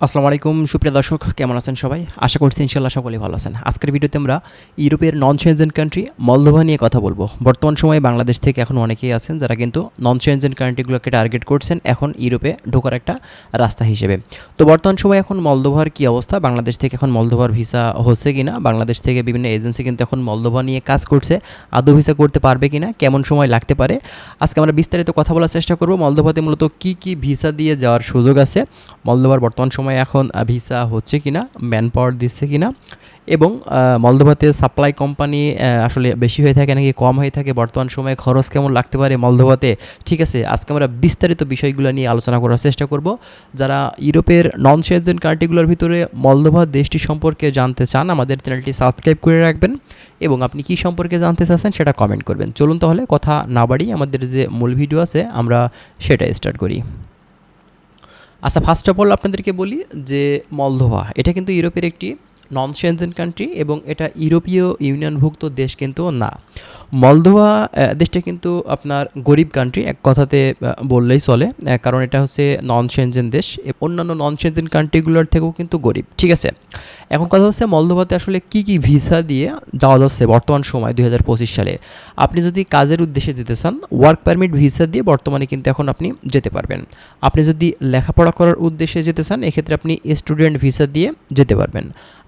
আসসালামু আলাইকুম, সুপ্রিয় দর্শক, কেমন আছেন সবাই? আশা করছি ইনশাল্লাহ সকলেই ভালো আছেন। আজকের ভিডিওতে আমরা ইউরোপের নন সেনজেন কান্ট্রি মলদোভা নিয়ে কথা বলব। বর্তমান সময়ে বাংলাদেশ থেকে এখন অনেকেই আছেন যারা কিন্তু নন সেনজেন কান্ট্রিগুলোকে টার্গেট করছেন এখন ইউরোপে ঢোকার একটা রাস্তা হিসেবে। তো বর্তমান সময়ে এখন মলদোভার কী অবস্থা? বাংলাদেশ থেকে এখন মলদোভার ভিসা হচ্ছে কিনা? বাংলাদেশ থেকে বিভিন্ন এজেন্সি কিন্তু এখন মলদোভা নিয়ে কাজ করছে। আদৌ ভিসা করতে পারবে কিনা? কেমন সময় লাগতে পারে? আজকে আমরা বিস্তারিত কথা বলার চেষ্টা করব। মলদোভাতে মূলত কী কী ভিসা দিয়ে যাওয়ার সুযোগ আছে? মলদোভার বর্তমান সময়ে এখন ভিসা হচ্ছে কিনা ম্যান পাওয়ার দিচ্ছে কিনা এবং মলদোভাতে সাপ্লাই কোম্পানি আসলে বেশি হয়ে থাকে নাকি কম হয়ে থাকে, বর্তমান সময়ে খরচ কেমন লাগতে পারে মলদোভাতে ঠিক আছে, আজকে আমরা বিস্তারিত বিষয়গুলো নিয়ে আলোচনা করার চেষ্টা করব। যারা ইউরোপের নন সেজেন কান্ট্রিগুলোর ভিতরে মলদোভা দেশটি সম্পর্কে জানতে চান, আমাদের চ্যানেলটি সাবস্ক্রাইব করে রাখবেন এবং আপনি কি সম্পর্কে জানতে চাচ্ছেন সেটা কমেন্ট করবেন। চলুন তাহলে কথা না বাড়ি আমাদের যে মূল ভিডিও আছে, আমরা সেটা স্টার্ট করি। আচ্ছা ফার্স্ট অফ অল আপনাদেরকে বলি যে মলদোভা, এটা কিন্তু ইউরোপের একটি নন সেনজেন কান্ট্রি এবং এটা ইউরোপীয় ইউনিয়নভুক্ত দেশ কিন্তু না। মলদোভা দেশটা কিন্তু আপনার গরিব কান্ট্রি এক কথাতে বললেই চলে। কারণ এটা হচ্ছে নন সেনজেন দেশ অন্যান্য নন সেনজেন কান্ট্রিগুলোর থেকেও কিন্তু গরিব। ঠিক আছে? এখন কথা হচ্ছে মলদোভাতে আসলে কি কি ভিসা দিয়ে যাওয়া যাচ্ছে বর্তমান সময় দু হাজার পঁচিশ সালে? আপনি যদি কাজের উদ্দেশ্যে যেতে চান ওয়ার্ক পারমিট ভিসা দিয়ে বর্তমানে কিন্তু এখন আপনি যেতে পারবেন। আপনি যদি লেখাপড়া করার উদ্দেশ্যে যেতে চান, এক্ষেত্রে আপনি স্টুডেন্ট ভিসা দিয়ে যেতে পারবেন।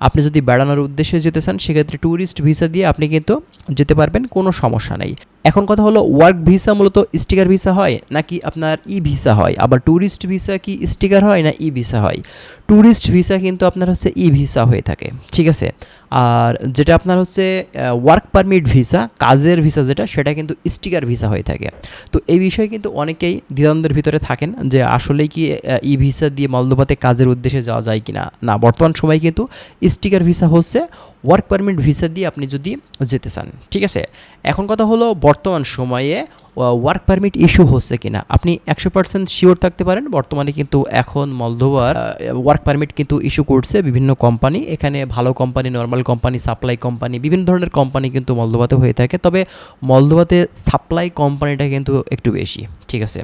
আপনি যদি বেড়ানোর উদ্দেশ্যে যেতে চান, সেক্ষেত্রে ট্যুরিস্ট ভিসা দিয়ে আপনি কিন্তু যেতে পারবেন। কোনো সমস্যা নেই। এখন কথা হলো ওয়ার্ক ভিসা মূলত স্টিকার ভিসা হয় নাকি আপনার ই ভিসা হয়? আবার ট্যুরিস্ট ভিসা কি স্টিকার হয় না ই ভিসা হয়? ট্যুরিস্ট ভিসা কিন্তু আপনার হচ্ছে ই ভিসা হয়ে থাকে, ঠিক আছে? আর যেটা আপনার হচ্ছে ওয়ার্ক পারমিট ভিসা কাজের ভিসা যেটা, সেটা কিন্তু স্টিকার ভিসা হয়ে থাকে। তো এই বিষয়ে কিন্তু অনেকেই দ্বিধাদ্বন্দ্বের ভিতরে থাকেন যে আসলেই কি ই ভিসা দিয়ে মলদোভাতে কাজের উদ্দেশ্যে যাওয়া যায় কি না না বর্তমান সময় কিন্তু স্টিকার ভিসা হচ্ছে ওয়ার্ক পারমিট ভিসা দিয়ে আপনি যদি যেতে চান, ঠিক আছে? এখন কথা হলো বর্তমান সময়ে ওয়ার্ক পারমিট ইস্যু হচ্ছে কিনা? আপনি একশো পার্সেন্ট শিওর থাকতে পারেন। বর্তমানে কিন্তু এখন মলদোয়ার ওয়ার্ক পারমিট কিন্তু ইস্যু করছে বিভিন্ন কোম্পানি এখানে ভালো company normal company supply company বিভিন্ন ধরনের কোম্পানি কিন্তু মলদোভাতে হয়ে থাকে। তবে মলদোভাতে সাপ্লাই কোম্পানিটা কিন্তু একটু বেশি, ঠিক আছে?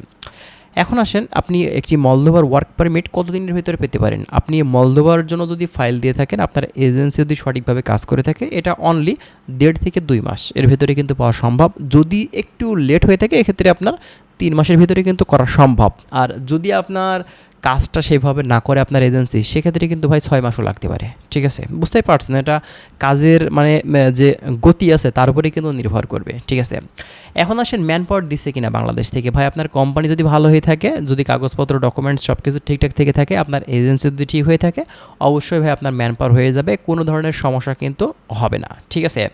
এখন আসেন, আপনি একটি মলদোভার ওয়ার্ক পারমিট কতদিনের ভিতরে পেতে পারেন? আপনি মলদোভার জন্য যদি ফাইল দিয়ে থাকেন, আপনার এজেন্সি যদি সঠিকভাবে কাজ করে থাকে, এটা অনলি দেড় থেকে দুই মাস। এর ভিতরে কিন্তু পাওয়া সম্ভব। যদি একটু লেট হয়ে থাকে, এক্ষেত্রে আপনার তিন মাসের ভিতরে কিন্তু করা সম্ভব। আর যদি আপনার কাজটা সেভাবে না করে আপনার এজেন্সি সেক্ষেত্রে কিন্তু ভাই ছয় মাসও লাগতে পারে। ঠিক আছে? বুঝতেই পারছেন এটা কাজের মানে যে গতি আছে, তার উপরে কিন্তু নির্ভর করবে। ঠিক আছে? এখন আসেন ম্যান পাওয়ার দিচ্ছে কিনা বাংলাদেশ থেকে। ভাই, আপনার কোম্পানি যদি ভালো হয়ে থাকে, যদি কাগজপত্র ডকুমেন্টস সব কিছু ঠিকঠাক থেকে থাকে, আপনার এজেন্সি যদি ঠিক হয়ে থাকে, অবশ্যই ভাই আপনার ম্যান পাওয়ার হয়ে যাবে। কোনো ধরনের সমস্যা কিন্তু হবে না। ঠিক আছে?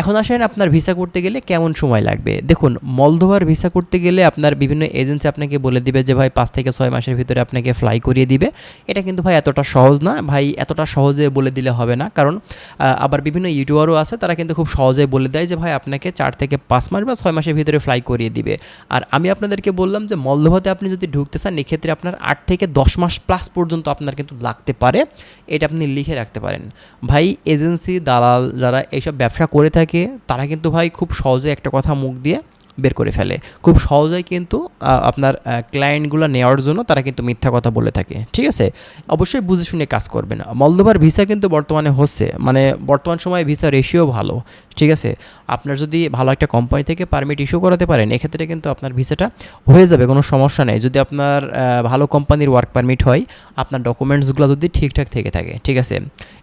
এখন আসেন আপনার ভিসা করতে গেলে কেমন সময় লাগবে? দেখুন, মলদোভার ভিসা করতে গেলে আপনার বিভিন্ন এজেন্সি আপনাকে বলে দিবে যে, ভাই, পাঁচ থেকে ছয় মাসের ভিতরে আপনাকে ফ্লাই করিয়ে দিবে। এটা কিন্তু ভাই এতটা সহজ না। ভাই, এতটা সহজে বলে দিলে হবে না। কারণ আবার বিভিন্ন ইউটিউবারও আছে, তারা কিন্তু খুব সহজে বলে দেয় যে, ভাই, আপনাকে চার থেকে পাঁচ মাস বা ছয় মাসের ভিতরে ফ্লাই করিয়ে দিবে। আর আমি আপনাদেরকে বললাম যে, মলদোভাতে আপনি যদি ঢুকতে চান, এক্ষেত্রে আপনার আট থেকে দশ মাস প্লাস পর্যন্ত আপনার কিন্তু লাগতে পারে। এটা আপনি লিখে রাখতে পারেন। ভাই এজেন্সি দালাল যারা এইসব ব্যবসা করে থাকে তারা কিন্তু ভাই খুব সহজে একটা কথা মুখ দিয়ে বের করে ফেলে। খুব সহজেই কিন্তু আপনার ক্লায়েন্টগুলো নেওয়ার জন্য তারা কিন্তু মিথ্যা কথা বলে থাকে, ঠিক আছে? অবশ্যই বুঝে শুনে কাজ করবেন মলদোভার ভিসা কিন্তু বর্তমানে হচ্ছে মানে বর্তমান সময়ে ভিসা রেশিও ভালো। ঠিক আছে? আপনার যদি ভালো একটা কোম্পানি থেকে পারমিট ইস্যু করাতে পারেন, এক্ষেত্রে কিন্তু আপনার ভিসাটা হয়ে যাবে, কোনো সমস্যা নেই। যদি আপনার ভালো কোম্পানির ওয়ার্ক পারমিট হয়, আপনার ডকুমেন্টসগুলো যদি ঠিকঠাক থেকে থাকে, ঠিক আছে?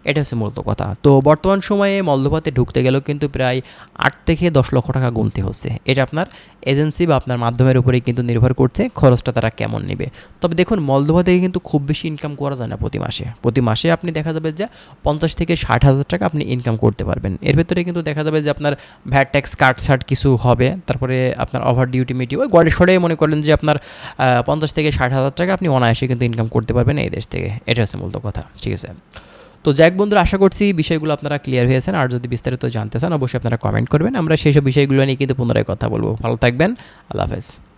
এটা হচ্ছে মূলত কথা। তো বর্তমান সময়ে মলদোভাতে ঢুকতে গেলেও কিন্তু প্রায় আট থেকে দশ লক্ষ টাকা গুনতে হচ্ছে। এটা আপনার এজেন্সি বা আপনার মাধ্যমের উপরেই কিন্তু নির্ভর করছে, খরচটা তারা কেমন নেবে। তবে দেখুন, মলদোভা থেকে কিন্তু খুব বেশি ইনকাম করা যায় না প্রতি মাসে। প্রতি মাসে আপনি দেখা যাবে যে পঞ্চাশ থেকে ষাট হাজার টাকা আপনি ইনকাম করতে পারবেন। এর ভেতরে কিন্তু দেখা যাবে যে আপনার ভ্যাট ট্যাক্স কাট ছাট কিছু হবে। তারপরে আপনার ওভার ডিউটি মিটি ওই গড়ে সরে মনে করেন যে আপনার পঞ্চাশ থেকে ষাট হাজার টাকা আপনি অনায়াসে কিন্তু ইনকাম করতে পারবেন এই দেশ থেকে। এটা হচ্ছে মূলত কথা, ঠিক আছে? তো যাক বন্ধুরা, আশা করছি বিষয়গুলো আপনারা ক্লিয়ার হয়েছেন। আর যদি বিস্তারিত জানতে চান, অবশ্যই আপনারা কমেন্ট করবেন। আমরা সেই সব বিষয়গুলো নিয়ে কিন্তু পুনরায় কথা বলব। ভালো থাকবেন। আল্লাহ হাফেজ।